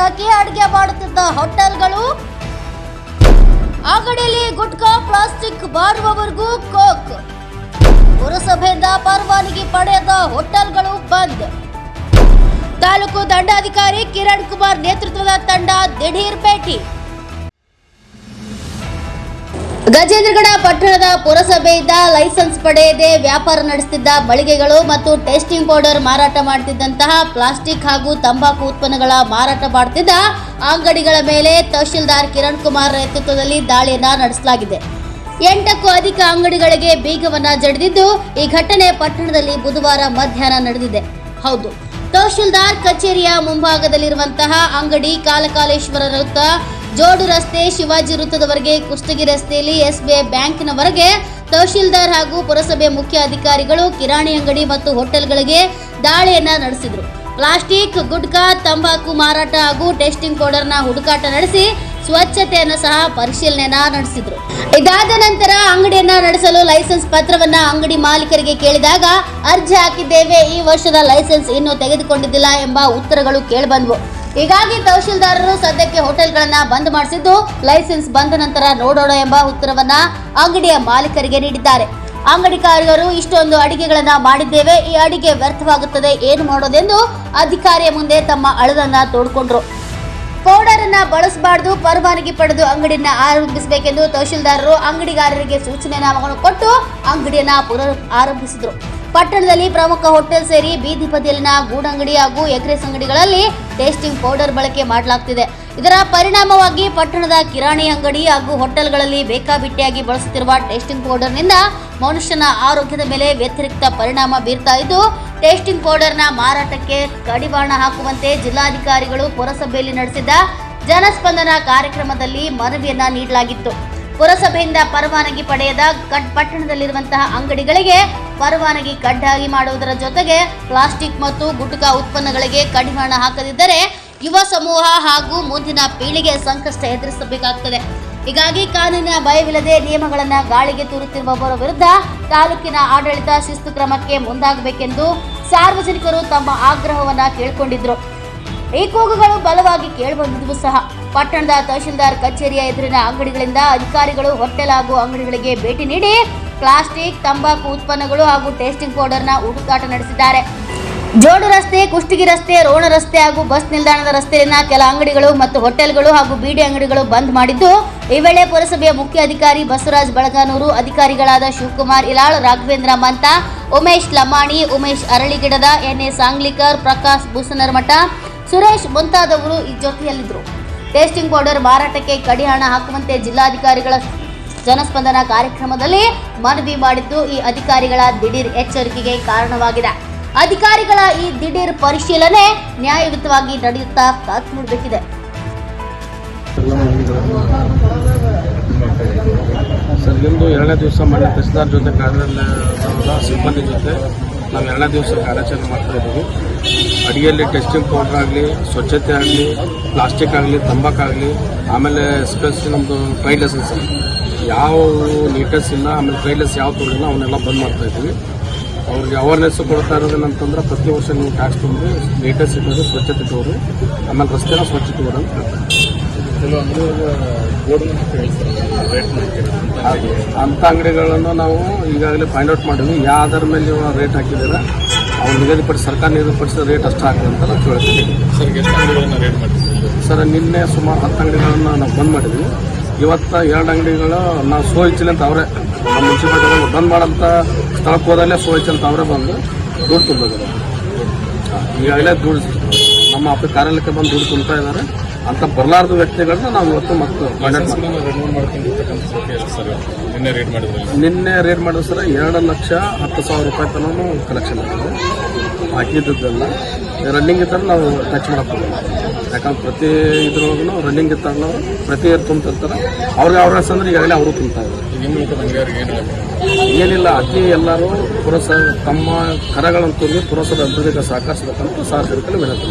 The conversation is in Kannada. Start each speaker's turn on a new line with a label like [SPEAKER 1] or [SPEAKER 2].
[SPEAKER 1] ಅಡುಗೆ ಮಾಡುತ್ತಿದ್ದ ಹೋಟೆಲ್ಗಳು. ಅಂಗಡಿಯಲ್ಲಿ ಗುಟ್ಕಾ, ಪ್ಲಾಸ್ಟಿಕ್ ಬಾರುವವರೆಗೂ ಕೋಕ್. ಪುರಸಭೆಯಿಂದ ಪರವಾನಗಿ ಪಡೆಯದ ಹೋಟೆಲ್ಗಳು ಬಂದ್. ತಾಲೂಕು ದಂಡಾಧಿಕಾರಿ ಕಿರಣ್ ಕುಮಾರ್ ನೇತೃತ್ವದ ತಂಡ ದಿಢೀರ್ ಭೇಟಿ. ಗಜೇಂದ್ರಗಡ ಪಟ್ಟಣದ ಪುರಸಭೆಯಿಂದ ಲೈಸೆನ್ಸ್ ಪಡೆಯದೆ ವ್ಯಾಪಾರ ನಡೆಸುತ್ತಿದ್ದ ಮಳಿಗೆಗಳು ಮತ್ತು ಟೇಸ್ಟಿಂಗ್ ಪೌಡರ್ ಮಾರಾಟ ಮಾಡುತ್ತಿದ್ದಂತಹ ಪ್ಲಾಸ್ಟಿಕ್ ಹಾಗೂ ತಂಬಾಕು ಉತ್ಪನ್ನಗಳ ಮಾರಾಟ ಮಾಡುತ್ತಿದ್ದ ಅಂಗಡಿಗಳ ಮೇಲೆ ತಹಶೀಲ್ದಾರ್ ಕಿರಣ್ ಕುಮಾರ್ ನೇತೃತ್ವದಲ್ಲಿ ದಾಳಿಯನ್ನ ನಡೆಸಲಾಗಿದೆ. ಎಂಟಕ್ಕೂ ಅಧಿಕ ಅಂಗಡಿಗಳಿಗೆ ಬೀಗವನ್ನ ಜಡಿದಿದ್ದು ಈ ಘಟನೆ ಪಟ್ಟಣದಲ್ಲಿ ಬುಧವಾರ ಮಧ್ಯಾಹ್ನ ನಡೆದಿದೆ. ಹೌದು, ತಹಶೀಲ್ದಾರ್ ಕಚೇರಿಯ ಮುಂಭಾಗದಲ್ಲಿರುವಂತಹ ಅಂಗಡಿ ಕಾಲಕಾಲೇಶ್ವರ ವೃತ್ತ ಜೋಡು ರಸ್ತೆ ಶಿವಾಜಿ ವೃತ್ತದವರೆಗೆ ಕುಷ್ಟಗಿ ರಸ್ತೆಯಲ್ಲಿ ಎಸ್ಬಿಐ ಬ್ಯಾಂಕ್ನವರೆಗೆ ತಹಶೀಲ್ದಾರ್ ಹಾಗೂ ಪುರಸಭೆ ಮುಖ್ಯ ಅಧಿಕಾರಿಗಳು ಕಿರಾಣಿ ಅಂಗಡಿ ಮತ್ತು ಹೋಟೆಲ್ಗಳಿಗೆ ದಾಳಿಯನ್ನ ನಡೆಸಿದ್ರು. ಪ್ಲಾಸ್ಟಿಕ್, ಗುಟ್ಕಾ, ತಂಬಾಕು ಮಾರಾಟ ಹಾಗೂ ಟೆಸ್ಟಿಂಗ್ ಪೌಡರ್ನ ಹುಡುಕಾಟ ನಡೆಸಿ ಸ್ವಚ್ಛತೆಯನ್ನು ಸಹ ಪರಿಶೀಲನೆ ನಡೆಸಿದ್ರು. ಇದಾದ ನಂತರ ಅಂಗಡಿಯನ್ನ ನಡೆಸಲು ಲೈಸೆನ್ಸ್ ಪತ್ರವನ್ನ ಅಂಗಡಿ ಮಾಲೀಕರಿಗೆ ಕೇಳಿದಾಗ ಅರ್ಜಿ ಹಾಕಿದ್ದೇವೆ, ಈ ವರ್ಷದ ಲೈಸೆನ್ಸ್ ಇನ್ನೂ ತೆಗೆದುಕೊಂಡಿದ್ದಿಲ್ಲ ಎಂಬ ಉತ್ತರಗಳು ಕೇಳಿಬಂದ್ವು. ಹೀಗಾಗಿ ತಹಶೀಲ್ದಾರರು ಸದ್ಯಕ್ಕೆ ಹೋಟೆಲ್ಗಳನ್ನ ಬಂದ್ ಮಾಡಿಸಿದ್ದು, ಲೈಸೆನ್ಸ್ ಬಂದ ನಂತರ ನೋಡೋಣ ಎಂಬ ಉತ್ತರವನ್ನ ಅಂಗಡಿಯ ಮಾಲೀಕರಿಗೆ ನೀಡಿದ್ದಾರೆ. ಅಂಗಡಿಕಾರರು ಇಷ್ಟೊಂದು ಅಡಿಗೆಗಳನ್ನ ಮಾಡಿದ್ದೇವೆ, ಈ ಅಡಿಗೆ ವ್ಯರ್ಥವಾಗುತ್ತದೆ, ಏನು ಮಾಡೋದೆಂದು ಅಧಿಕಾರಿಯ ಮುಂದೆ ತಮ್ಮ ಅಳದನ್ನ ತೋಡ್ಕೊಂಡ್ರು. ಪೌಡರ್ ಅನ್ನ ಬಳಸಬಾರದು, ಪರವಾನಗಿ ಪಡೆದು ಅಂಗಡಿಯನ್ನ ಆರಂಭಿಸಬೇಕೆಂದು ತಹಶೀಲ್ದಾರರು ಅಂಗಡಿಗಾರರಿಗೆ ಸೂಚನೆಯನ್ನು ಕೊಟ್ಟು ಅಂಗಡಿಯನ್ನ ಪುನರ್ ಆರಂಭಿಸಿದ್ರು. ಪಟ್ಟಣದಲ್ಲಿ ಪ್ರಮುಖ ಹೋಟೆಲ್ ಸೇರಿ ಬೀದಿ ಬದಿಯಲ್ಲಿನ ಗೂಡಂಗಡಿ ಹಾಗೂ ಎಗ್ರೆಸ್ ಅಂಗಡಿಗಳಲ್ಲಿ ಟೇಸ್ಟಿಂಗ್ ಪೌಡರ್ ಬಳಕೆ ಮಾಡಲಾಗ್ತಿದೆ. ಇದರ ಪರಿಣಾಮವಾಗಿ ಪಟ್ಟಣದ ಕಿರಾಣಿ ಅಂಗಡಿ ಹಾಗೂ ಹೋಟೆಲ್ಗಳಲ್ಲಿ ಬೇಕಾಬಿಟ್ಟಿಯಾಗಿ ಬಳಸುತ್ತಿರುವ ಟೇಸ್ಟಿಂಗ್ ಪೌಡರ್ನಿಂದ ಮನುಷ್ಯನ ಆರೋಗ್ಯದ ಮೇಲೆ ವ್ಯತಿರಿಕ್ತ ಪರಿಣಾಮ ಬೀರ್ತಾ ಇದ್ದು, ಟೇಸ್ಟಿಂಗ್ ಪೌಡರ್ನ ಮಾರಾಟಕ್ಕೆ ಕಡಿವಾಣ ಹಾಕುವಂತೆ ಜಿಲ್ಲಾಧಿಕಾರಿಗಳು ಪುರಸಭೆಯಲ್ಲಿ ನಡೆಸಿದ ಜನಸ್ಪಂದನ ಕಾರ್ಯಕ್ರಮದಲ್ಲಿ ಮನವಿಯನ್ನ ನೀಡಲಾಗಿತ್ತು. ಪುರಸಭೆಯಿಂದ ಪರವಾನಗಿ ಪಡೆಯದ ಕಟ್ ಪಟ್ಟಣದಲ್ಲಿರುವಂತಹ ಅಂಗಡಿಗಳಿಗೆ ಪರವಾನಗಿ ಕಡ್ಡಾಗಿ ಮಾಡುವುದರ ಜೊತೆಗೆ ಪ್ಲಾಸ್ಟಿಕ್ ಮತ್ತು ಗುಟ್ಕಾ ಉತ್ಪನ್ನಗಳಿಗೆ ಕಡಿವಾಣ ಹಾಕದಿದ್ದರೆ ಯುವ ಸಮೂಹ ಹಾಗೂ ಮುಂದಿನ ಪೀಳಿಗೆ ಸಂಕಷ್ಟ ಎದುರಿಸಬೇಕಾಗುತ್ತದೆ ಹೀಗಾಗಿ ಕಾನೂನಿನ ಭಯವಿಲ್ಲದೆ ನಿಯಮಗಳನ್ನು ಗಾಳಿಗೆ ತೂರುತ್ತಿರುವವರ ವಿರುದ್ಧ ತಾಲೂಕಿನ ಆಡಳಿತ ಶಿಸ್ತು ಕ್ರಮಕ್ಕೆ ಮುಂದಾಗಬೇಕೆಂದು ಸಾರ್ವಜನಿಕರು ತಮ್ಮ ಆಗ್ರಹವನ್ನ ಕೇಳಿಕೊಂಡಿದ್ದರು ಈ ಕೂಗುಗಳು ಬಲವಾಗಿ ಕೇಳಿಬಂದಿದ್ವು ಸಹ. ಪಟ್ಟಣದ ತಹಶೀಲ್ದಾರ್ ಕಚೇರಿಯ ಎದುರಿನ ಅಂಗಡಿಗಳಿಂದ ಅಧಿಕಾರಿಗಳು, ಹೋಟೆಲ್ ಹಾಗೂ ಅಂಗಡಿಗಳಿಗೆ ಭೇಟಿ ನೀಡಿ ಪ್ಲಾಸ್ಟಿಕ್, ತಂಬಾಕು ಉತ್ಪನ್ನಗಳು ಹಾಗೂ ಟೇಸ್ಟಿಂಗ್ ಪೌಡರ್ನ ಹುಡುಕಾಟ ನಡೆಸಿದ್ದಾರೆ. ಜೋಡು ರಸ್ತೆ, ಕುಷ್ಟಗಿ ರಸ್ತೆ, ರೋಣ ರಸ್ತೆ ಹಾಗೂ ಬಸ್ ನಿಲ್ದಾಣದ ರಸ್ತೆಯಲ್ಲಿನ ಕೆಲ ಅಂಗಡಿಗಳು ಮತ್ತು ಹೋಟೆಲ್ಗಳು ಹಾಗೂ ಬೀಡಿ ಅಂಗಡಿಗಳು ಬಂದ್ ಮಾಡಿದ್ದು, ಈ ವೇಳೆ ಪುರಸಭೆಯ ಮುಖ್ಯ ಅಧಿಕಾರಿ ಬಸವರಾಜ್ ಬಳಗಾನೂರು, ಅಧಿಕಾರಿಗಳಾದ ಶಿವಕುಮಾರ್ ಇಲಾಳ್, ರಾಘವೇಂದ್ರ ಮಂತ, ಉಮೇಶ್ ಲಮಾಣಿ, ಉಮೇಶ್ ಅರಳಿಗಿಡದ ಎನ್ ಎ ಸಾಂಗ್ಲಿಕರ್, ಪ್ರಕಾಶ್ ಭೂಸನರ್ಮಠ ಸುರೇಶ್ ಮುಂತಾದವರು ಈ ಜೊತೆಯಲ್ಲಿದ್ದರು. ಟೇಸ್ಟಿಂಗ್ ಪೌಡರ್ ಮಾರಾಟಕ್ಕೆ ಕಡಿವಾಣ ಹಾಕುವಂತೆ ಜಿಲ್ಲಾಧಿಕಾರಿಗಳ ಜನಸ್ಪಂದನ ಕಾರ್ಯಕ್ರಮದಲ್ಲಿ ಮನವಿ ಮಾಡಿದ್ದು ಈ ಅಧಿಕಾರಿಗಳ ದಿಢೀರ್ ಎಚ್ಚರಿಕೆಗೆ ಕಾರಣವಾಗಿದೆ. ಅಧಿಕಾರಿಗಳ ಈ ದಿಢೀರ್ ಪರಿಶೀಲನೆ ನ್ಯಾಯಯುತವಾಗಿ ನಡೆಯುತ್ತಾ ಕಾತ್
[SPEAKER 2] ಸರ್ ಇಂದು ಎರಡನೇ ದಿವಸ ಮಾಡಿದ ತಹಸೀಲ್ದಾರ್ ಜೊತೆ ಕಾರ್ಯ ಸಿಬ್ಬಂದಿ ಜೊತೆ ನಾವು ಎರಡನೇ ದಿವಸ ಕಾರ್ಯಾಚರಣೆ ಮಾಡ್ತಾ ಇದ್ದೀವಿ. ಅಡುಗೆಯಲ್ಲಿ ಟೆಸ್ಟಿಂಗ್ ಪೌಡರ್ ಆಗಲಿ ಸ್ವಚ್ಛತೆ ಆಗಲಿ ಪ್ಲಾಸ್ಟಿಕ್ ಆಗಲಿ ತಂಬಾಕಾಗಲಿ ಆಮೇಲೆ ಎಸ್ಪೆಷಲಿ ನಮ್ಮದು ಟ್ರೈಡ್ ಲೆಸನ್ಸ್ ಯಾವ ನೀಟ್ನೆಸ್ ಇಲ್ಲ ಆಮೇಲೆ ಟ್ರೈಡ್ ಲೆಸ್ ಯಾವ ತೊಗೊಂಡಿಲ್ಲ ಅವನ್ನೆಲ್ಲ ಬಂದ್ ಮಾಡ್ತಾ ಇದ್ದೀವಿ. ಅವ್ರಿಗೆ ಅವೇರ್ನೆಸ್ ಕೊಡ್ತಾ ಇರೋದೇನಂತಂದ್ರೆ ಪ್ರತಿ ವರ್ಷ ನೀವು ಟ್ಯಾಕ್ಸ್ ತೊಗೊಂಡು ನೀಟ್ನೆಸ್ ಇಟ್ಟವರು ಸ್ವಚ್ಛತೆ ಇಟ್ಟವರು ಆಮೇಲೆ ರಸ್ತೆನ ಸ್ವಚ್ಛತೆ ಇವರು ಅಂತ. ಅಂಥ ಅಂಗಡಿಗಳನ್ನು ನಾವು ಈಗಾಗಲೇ ಫೈಂಡ್ ಔಟ್ ಮಾಡಿದ್ವಿ. ಯಾವ ಅದರ ಮೇಲೆ ನೀವು ರೇಟ್ ಹಾಕಿದ್ದೀರಾ? ಅವ್ರು ನಿಗದಿಪಡಿಸಿ ಸರ್ಕಾರ ನಿಗದಿಪಡಿಸಿದ ರೇಟ್ ಅಷ್ಟು ಹಾಕಿ ಅಂತ ನಾವು ಕೇಳ್ತೀವಿ
[SPEAKER 3] ಸರ್
[SPEAKER 2] ನಿನ್ನೆ ಸುಮಾರು ಹತ್ತು ಅಂಗಡಿಗಳನ್ನು ನಾವು ಬಂದ್ ಮಾಡಿದ್ವಿ. ಇವತ್ತು ಎರಡು ಅಂಗಡಿಗಳು ನಾವು ಸೋ ಅಂತ ಅವರೇ ನಮ್ಮ ಮುನ್ಸಿಪಾಲ್ಟಿಗಳು ಬಂದ್ ಮಾಡೋಂಥ ಸ್ಥಳಕ್ಕೆ ಹೋದಲ್ಲೇ ಸೋ ಅಂತ ಅವರೇ ಬಂದು ದುಡ್ಡು ತುಂಬಿದ್ರು ಈಗಾಗಲೇ ದುಡ್ಡು ನಮ್ಮ ಅಪ್ಪ ಕಾರ್ಯಾಲಯಕ್ಕೆ ಬಂದು ದುಡ್ಡು ತುಂಬ್ತಾ ಇದ್ದಾರೆ. ಅಂತ ಬರಲಾರದ ವ್ಯಕ್ತಿಗಳನ್ನ ನಾವು ಇವತ್ತು ಮತ್ತು
[SPEAKER 3] ನಿನ್ನೆ ರೇಟ್
[SPEAKER 2] ನಿನ್ನೆ ರೇಟ್ ಮಾಡಿದ ಸರ ಎರಡು ಲಕ್ಷ ಹತ್ತು ಸಾವಿರ ರೂಪಾಯಿ ತನೂ ಕಲೆಕ್ಷನ್ ಆಗಿದೆ. ಹಾಕಿದ್ದೆಲ್ಲ ರನ್ನಿಂಗ್ ಇದ್ದಾಗ ನಾವು ಟಚ್ ಮಾಡಕ್ಕೆ ಯಾಕಂದ್ರೆ ಪ್ರತಿ ಇದ್ರೊಳಗೂ ರನ್ನಿಂಗ್ ಇದ್ದಾಗ ನಾವು ಪ್ರತಿ ಇಯರ್ ತುಂಬ್ತಿರ್ತಾರೆ. ಅವ್ರಿಗೆ ಅವ್ರ ಅಂದ್ರೆ ಈಗಾಗಲೇ ಅವರು
[SPEAKER 3] ತುಂಬ್ತಾರೆ
[SPEAKER 2] ಏನಿಲ್ಲ? ಅತಿ ಎಲ್ಲರೂ ಪುರಸ ತಮ್ಮ ಕರಗಳನ್ನು ತುಂಬಿ ಪುರಸಭೆ ಅಭಿವೃದ್ಧಿಗೆ ಸಹಕರಿಸಬೇಕಂತ ಸಾರ್ವಜನಿಕರಲ್ಲಿ ವಿನಂತಿ